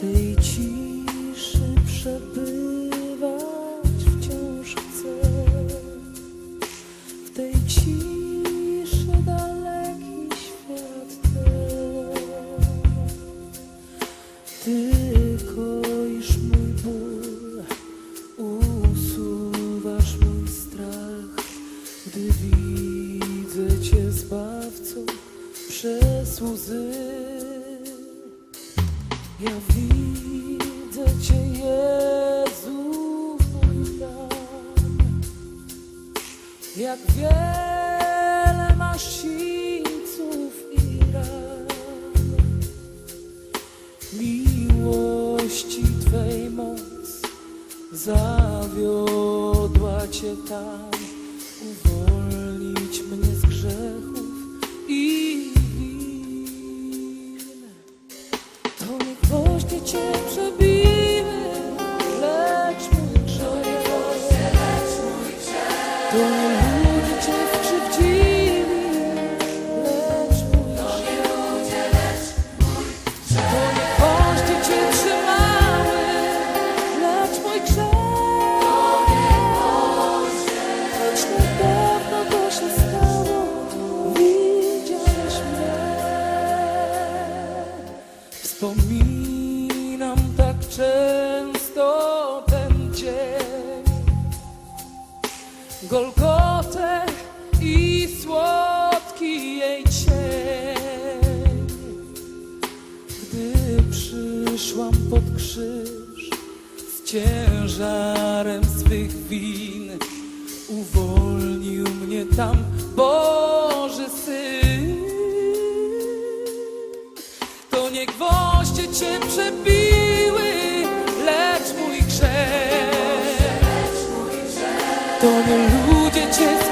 tej ciszy przebywać wciąż chcę. W tej ciszy daleki świat. Ty koisz mój ból, usuwasz mój strach, gdy widzę Cię zbawcą przez łzy. Ja widzę Cię, Jezu, jak wiele masz sińców i ran. Miłości Twej moc zawiodła Cię tam, To nie często ten dzień, Golgotę i słodki jej cień. Gdy przyszłam pod krzyż z ciężarem swych win, uwolnił mnie tam Boży Syn. To nie gwoździe cię przebiły, grzech. To nie ludzie cię skrzywdzili,